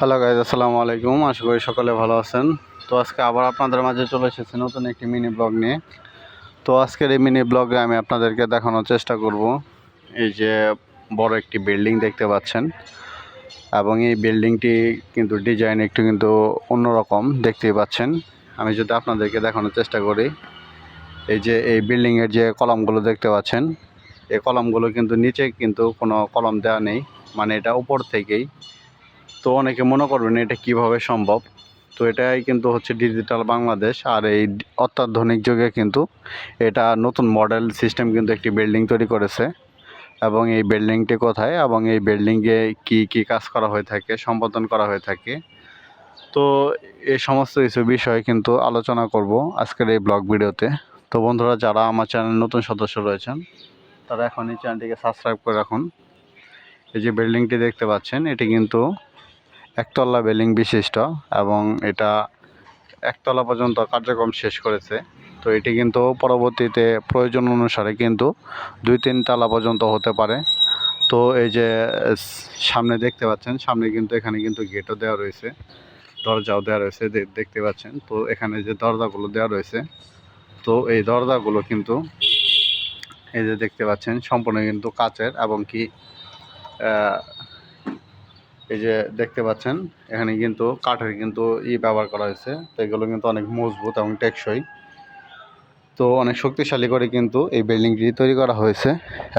Hello guys আসসালামু আলাইকুম। আশা করি সকলে ভালো আছেন। তো আজকে আবার আপনাদের মাঝে চলে এসেছি নতুন একটি মিনি ব্লগ নিয়ে। তো আজকের এই মিনি ব্লগে আমি আপনাদেরকে দেখানোর চেষ্টা করব। এই যে বড় একটি বিল্ডিং দেখতে পাচ্ছেন। এবং এই বিল্ডিংটি কিন্তু ডিজাইন একটু কিন্তু অন্যরকম দেখতেই পাচ্ছেন। আমি যদি আপনাদেরকে দেখানোর চেষ্টা করি, এই যে এই বিল্ডিংয়ের যে কলমগুলো দেখতে পাচ্ছেন, এই কলমগুলো কিন্তু নিচে কিন্তু কোনো কলম দেওয়া নেই। মানে এটা উপর থেকেই তো অনেকে মনে করবেন এটা কীভাবে সম্ভব? তো এটাই কিন্তু হচ্ছে ডিজিটাল বাংলাদেশ আর এই অত্যাধুনিক যুগে কিন্তু এটা নতুন মডেল সিস্টেম কিন্তু একটি বিল্ডিং তৈরি করেছে। এবং এই বিল্ডিংটি কোথায়? এবং এই বিল্ডিংয়ে কি কি কাজ করা হয়ে থাকে? সম্পাদন করা হয়ে থাকে? তো এই সমস্ত কিছু বিষয় কিন্তু আলোচনা করব আজকের এই ব্লগ ভিডিওতে। তো বন্ধুরা, যারা আমার চ্যানেল নতুন সদস্য রয়েছেন, তারা এখন এই চ্যানেলটিকে সাবস্ক্রাইব করে রাখুন। এই যে বিল্ডিংটি দেখতে পাচ্ছেন, এটি কিন্তু একতলা বিল্ডিং বিশিষ্ট এবং এটা একতলা পর্যন্ত কার্যক্রম শেষ করেছে। তো এটি কিন্তু পরবর্তীতে প্রয়োজন অনুসারে কিন্তু দুই তিন তলা পর্যন্ত হতে পারে। তো এই যে সামনে দেখতে পাচ্ছেন, সামনে কিন্তু এখানে কিন্তু গেটও দেওয়া রয়েছে, দরজাও দেওয়া রয়েছে দেখতে পাচ্ছেন। তো এখানে যে দরজাগুলো দেওয়া রয়েছে, তো এই দরজাগুলো কিন্তু এই যে দেখতে পাচ্ছেন, সম্পূর্ণ কিন্তু কাচের এবং কি এই যে দেখতে পাচ্ছেন, এখানে কিন্তু কাঠের কিন্তু ই ব্যবহার করা হয়েছে। তো এগুলো কিন্তু অনেক মজবুত এবং টেকসই। তো অনেক শক্তিশালী করে কিন্তু এই বিল্ডিংটি তৈরি করা হয়েছে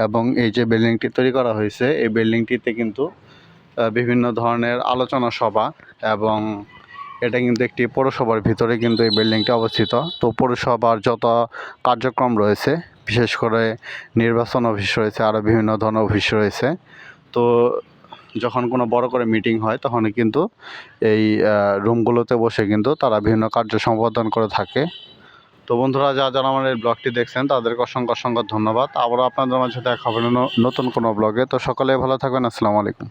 এবং এই যে বিল্ডিংটি তৈরি করা হয়েছে, এই বিল্ডিংটিতে কিন্তু বিভিন্ন ধরনের আলোচনা সভা এবং এটা কিন্তু একটি পৌরসভার ভিতরে কিন্তু এই বিল্ডিংটি অবস্থিত। তো পৌরসভার যত কার্যক্রম রয়েছে, বিশেষ করে নির্বাচন অফিস রয়েছে, আরও বিভিন্ন ধরনের অফিস রয়েছে। তো যখন কোনো বড় করে মিটিং হয়, তখন কিন্তু এই রুমগুলোতে বসে কিন্তু তারা বিভিন্ন কার্য সম্পাদন করে থাকে। তো বন্ধুরা, যা যারা আমার এই ব্লগটি দেখছেন, তাদেরকে অসংখ্য অসংখ্য ধন্যবাদ। আবারও আপনাদের মাঝে দেখা হবে নতুন কোনো ব্লগে তো সকলে ভালো থাকবেন। আসসালামু আলাইকুম।